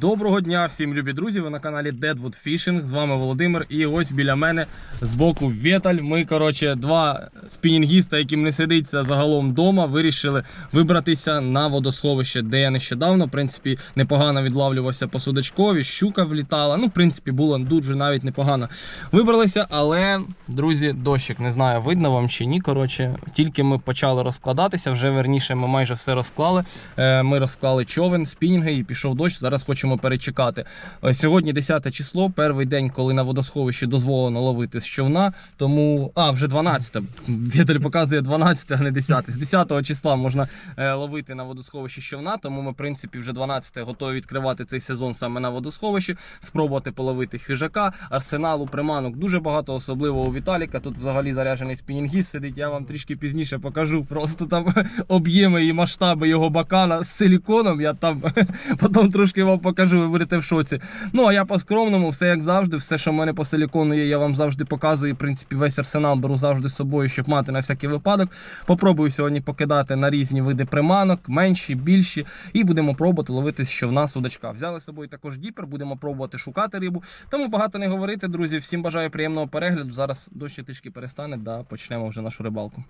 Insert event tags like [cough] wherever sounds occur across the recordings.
Доброго дня всім любі друзі. Ви на каналі Deadwood Fishing. З вами Володимир. І ось біля мене збоку Вєталь. Ми, коротше, два спінінгіста, яким не сидиться загалом вдома, вирішили вибратися на водосховище, де я нещодавно, в принципі, непогано відлавлювався по судачкові, щука влітала. Ну, в принципі, було дуже навіть непогано. Вибралися, але, друзі, дощик, не знаю, видно вам чи ні. Коротше, тільки ми почали розкладатися, вже верніше ми майже все розклали. Е, Ми розклали човен, спінінги і пішов дощ. Зараз хочемо перечекати. Е, Сьогодні 10 число, перший день, коли на водосховищі дозволено ловити з човна. Тому, а вже 12. Вітель показує 12, а не 10. З 10 числа можна е, ловити на водосховищі з човна. Тому ми, в принципі, вже 12 готові відкривати цей сезон саме на водосховищі, спробувати половити хижака, арсеналу, приманок. Дуже багато, особливо у Віталіка. Тут взагалі заряджений спінінгіст сидить. Я вам трішки пізніше покажу. Просто там [laughs] об'єми і масштаби його бакана з силіконом. Я там [laughs] потім трошки вам покажу, ви будете в шоці. Ну а я по скромному, все як завжди, все, що в мене по силікону є, я вам завжди показую. В принципі, весь арсенал беру завжди з собою, щоб мати на всякий випадок. Попробую сьогодні покидати на різні види приманок, менші, більші, і будемо пробувати ловити з човна судачка. Взяли з собою також діпер, будемо пробувати шукати рибу. Тому багато не говорити, друзі. Всім бажаю приємного перегляду. Зараз дощ трішки перестане, да почнемо вже нашу рибалку.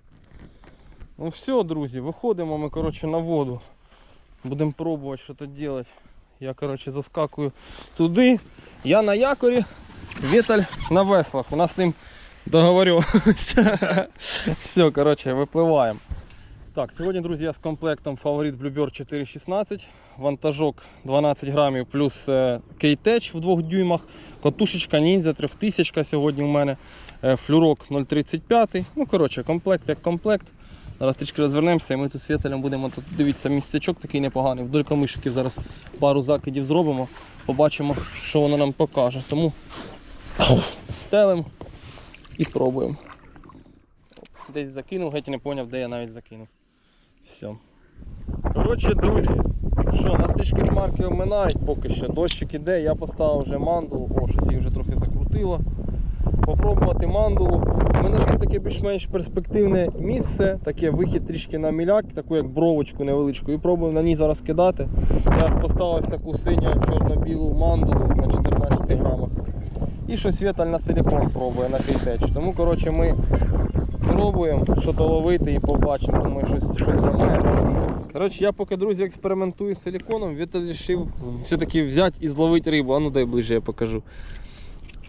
Ну все, друзі, виходимо ми коротше, на воду. Будемо пробувати що тут робити. Я коротше, заскакую туди. Я на якорі, Віталь на веслах. У нас з ним договорювалися. [laughs] Все, коротше, випливаємо. Так, сьогодні, друзі, я з комплектом Фаворит Bluebird 416, вантажок 12 грамів плюс кейтеч в 2 дюймах, котушечка ніндзя 3000 сьогодні у мене, е, флюрок 0,35. Ну, коротше, комплект як комплект. Зараз трішки розвернемося і ми тут з Віталем будемо тут, дивіться, місцячок такий непоганий. Вдоль камишиків зараз пару закидів зробимо, побачимо, що воно нам покаже. Тому стелимо і пробуємо. Десь закинув, геть не зрозумів, де я навіть закинув. Все. Коротше, друзі, що, нас трішки хмарки оминають поки що. Дощик іде, я поставив вже мандулу, о, щось її вже трохи закрутило. Попробувати мандулу. Ми знайшли таке більш-менш перспективне місце, таке вихід трішки на міляк, таку як бровочку невеличку, і пробуємо на ній зараз кидати. Я поставив таку синю чорно-білу мандулу на 14 грамах. І щось віталь на силікон пробує на кейтеч. Тому коротше, ми пробуємо що то ловити і побачимо. Думаю, щось, щось немає. Коротше, я поки, друзі, експериментую з силіконом, Віталь вирішив все-таки взяти і зловити рибу. А ну дай ближче я покажу.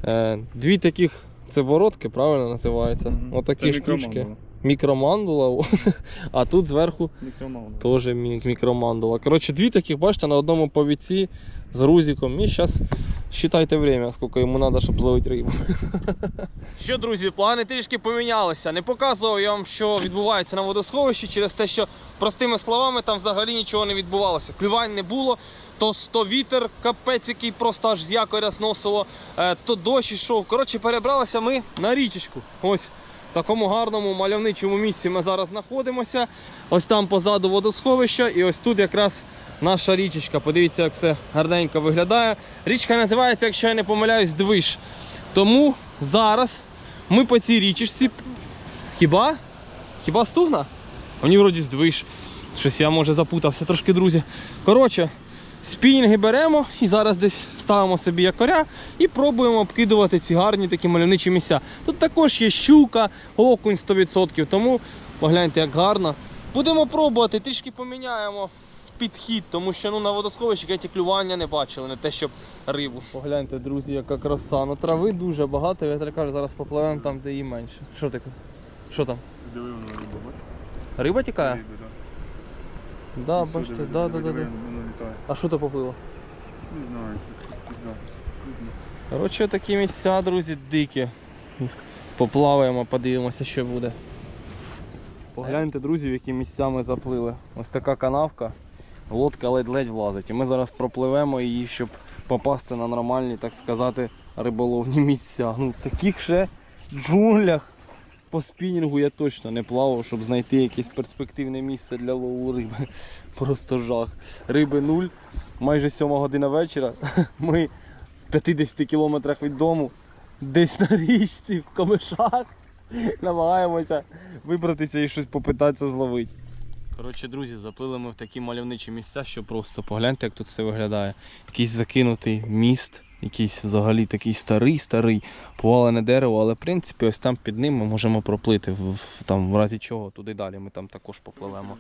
Е, дві таких це бородки, правильно називається? Мгм. Отакі штучки. мікромандула. [laughs] А тут зверху теж мікромандула. Коротше, дві таких, бачите, на одному повіці з грузиком. І зараз считайте время, скільки йому треба, щоб зловити рибу. [laughs] Що, друзі, плани трішки помінялися. Не показував я вам, що відбувається на водосховищі через те, що простими словами там взагалі нічого не відбувалося. Клювань не було. То, то вітер капець, який просто аж з якоря зносило, е, то дощ ішов. Коротше, перебралися ми на річечку. Ось в такому гарному мальовничому місці ми зараз знаходимося. Ось там позаду водосховища, і ось тут якраз наша річечка. Подивіться, як все гарненько виглядає. Річка називається, якщо я не помиляюсь, Движ. Тому зараз ми по цій річечці. Хіба? Хіба стугна? Мені вроді здвиж. Щось я може запутався трошки, друзі. Коротше, спінінги беремо і зараз десь ставимо собі якоря і пробуємо обкидувати ці гарні такі мальовничі місця. Тут також є щука, окунь 100%, тому погляньте, як гарно. Будемо пробувати, трішки поміняємо підхід, тому що ну, на водосховищі геть і клювання не бачили, не те, щоб рибу. Погляньте, друзі, яка краса. Ну трави дуже багато, я так кажу, зараз попливемо там, де її менше. Що таке? Що там? Диви воно риба, бачиш? Риба тікає? Риби, да. Да, бачите, сюди, да, да, да, літає. А що то поплило? Не знаю, щось тут пізда. Коротше, такі місця, друзі, дикі. Поплаваємо, подивимося, що буде. Погляньте, друзі, в які місця ми заплили. Ось така канавка, лодка ледь-ледь влазить. І ми зараз пропливемо її, щоб попасти на нормальні, так сказати, риболовні місця. Ну, в таких ще джунглях по спінінгу я точно не плавав, щоб знайти якесь перспективне місце для лову риби. [laughs] Просто жах. Риби нуль. Майже 7 година вечора. [laughs] Ми в 50 кілометрах від дому, десь на річці, в камишах. [laughs] Намагаємося вибратися і щось попитатися зловити. Коротше, друзі, заплили ми в такі мальовничі місця, що просто погляньте, як тут все виглядає. Якийсь закинутий міст, якийсь взагалі такий старий-старий, повалене дерево, але в принципі ось там під ним ми можемо проплити, в, там, в разі чого, туди далі ми там також попливемо.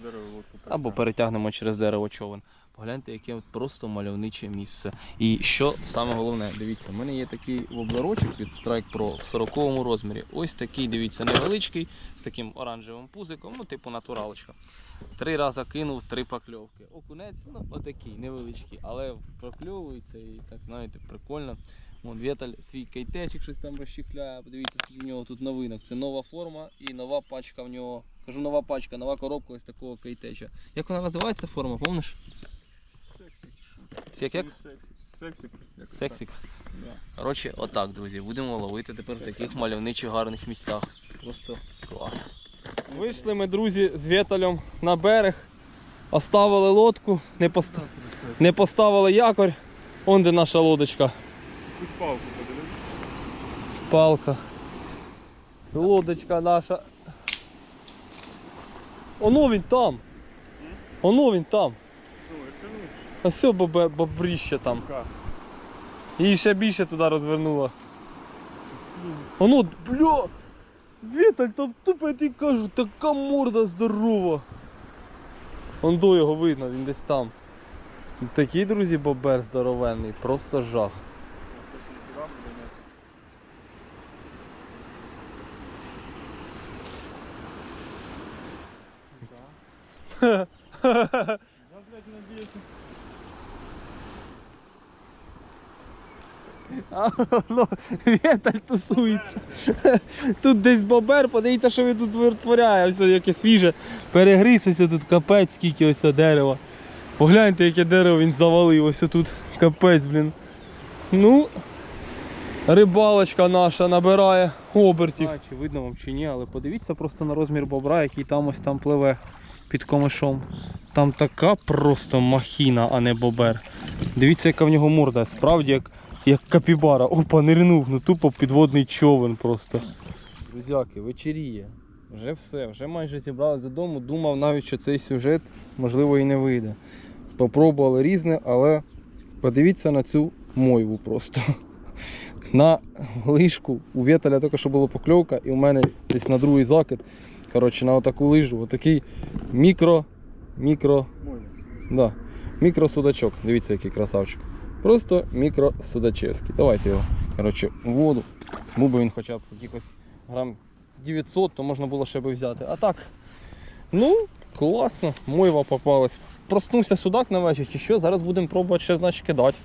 Або перетягнемо через дерево човен. Погляньте, яке от просто мальовниче місце. І що саме головне, дивіться, в мене є такий воблерочок від Strike Pro в 40 розмірі. Ось такий, дивіться, невеличкий, з таким оранжевим пузиком, ну, типу натуралочка. Три рази кинув, три покльовки. Окунець, ну, отакий, невеличкий, але прокльовується і так, знаєте, прикольно. Вон Вєталь свій кайтечик щось там розчіхляє. Подивіться, скільки в нього тут новинок. Це нова форма і нова пачка в нього. Кажу, нова пачка, нова коробка ось такого кайтеча. Як вона називається форма, помниш? Сексик. Як як? Сексик. Сексик. Да. Коротше, отак, друзі, будемо ловити тепер в таких мальовничих гарних місцях. Просто клас. Вийшли ми, друзі, з Вєталем на берег, оставили лодку, не, поста... не поставили якорь. Он де наша лодочка. Палку. Палка. Лодочка наша. Оно він там. Оно він там. Ну, А все бобе, бобріще там. Її ще більше туди розвернуло. Оно, бля! Віталь, там тупо я тобі кажу, така морда здорова. Он до його видно, він десь там. Такий, друзі, бобер здоровенний, просто жах. Я, блядь, надеюсь, А, ну, тусується. Тут десь бобер, подивіться, що він тут витворяє. Ось яке свіже. Перегрисся тут капець, скільки ось дерева. Погляньте, яке дерево він завалив. Ось тут капець, блін. Ну, рибалочка наша набирає обертів. чи видно вам чи ні, але подивіться просто на розмір бобра, який там ось там пливе під комишом. Там така просто махіна, а не бобер. Дивіться, яка в нього морда. Справді як, як капібара. Опа, нирнув, ну тупо підводний човен просто. Друзяки, вечеріє. Вже все, вже майже зібрались додому. Думав навіть, що цей сюжет можливо і не вийде. Попробували різне, але подивіться на цю мойву просто. На лижку у Вєталя тільки що була покльовка, і у мене десь на другий закид. Коротше, на отаку лижу, отакий мікро, мікро, да, мікросудачок. Дивіться, який красавчик. Просто мікросудачевський. Давайте його коротше, воду. Був би він хоча б якихось грам 900, то можна було ще би взяти. А так, ну, класно, мойва попалась. Проснувся судак на вечір чи що, зараз будемо пробувати ще значить кидати.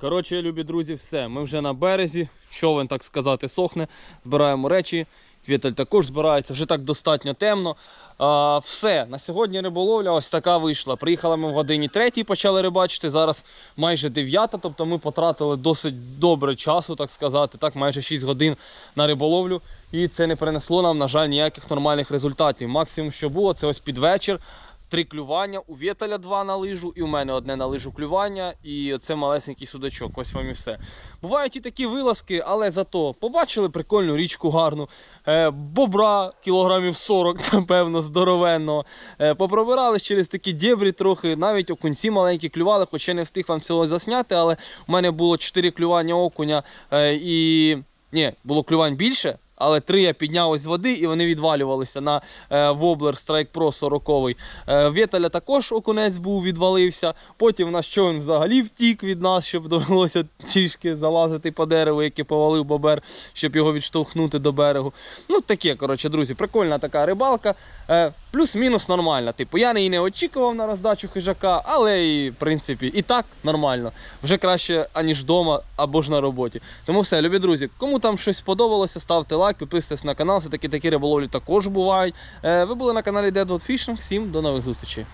Коротше, любі друзі, все. Ми вже на березі. Човен, так сказати, сохне. Збираємо речі. Віталь також збирається, вже так достатньо темно. Все, на сьогодні риболовля ось така вийшла. Приїхали ми в годині третій, почали рибачити. Зараз майже дев'ята, тобто ми потратили досить добре часу, так сказати, так, майже 6 годин на риболовлю. І це не принесло нам, на жаль, ніяких нормальних результатів. Максимум, що було, це ось під вечір. Три клювання, у Вєталя два на лижу, і у мене одне на лижу клювання, і це малесенький судачок. Ось вам і все. Бувають і такі вилазки, але зато побачили прикольну річку гарну, е, бобра кілограмів 40, [laughs] напевно, здоровенного. Е, попробирались через такі дєбрі трохи, навіть окунці маленькі клювали, хоч я не встиг вам цього засняти, але у мене було 4 клювання окуня е, і. Ні, було клювань більше, але три я підняв ось з води і вони відвалювалися на е, Воблер Strike Pro 40. Е, Вєталя також окунець був, відвалився. Потім у нас човен взагалі втік від нас, щоб довелося трішки залазити по дереву, яке повалив бобер, щоб його відштовхнути до берегу. Ну таке, коротше, друзі, прикольна така рибалка. Плюс-мінус нормальна. Типу, я її не очікував на роздачу хижака, але і, в принципі, і так нормально. Вже краще, аніж вдома або ж на роботі. Тому все, любі друзі, кому там щось сподобалося, ставте лайк, підписуйтесь на канал. Все таки такі риболовлі також бувають. Е, ви були на каналі Deadwood Fishing. Всім до нових зустрічей.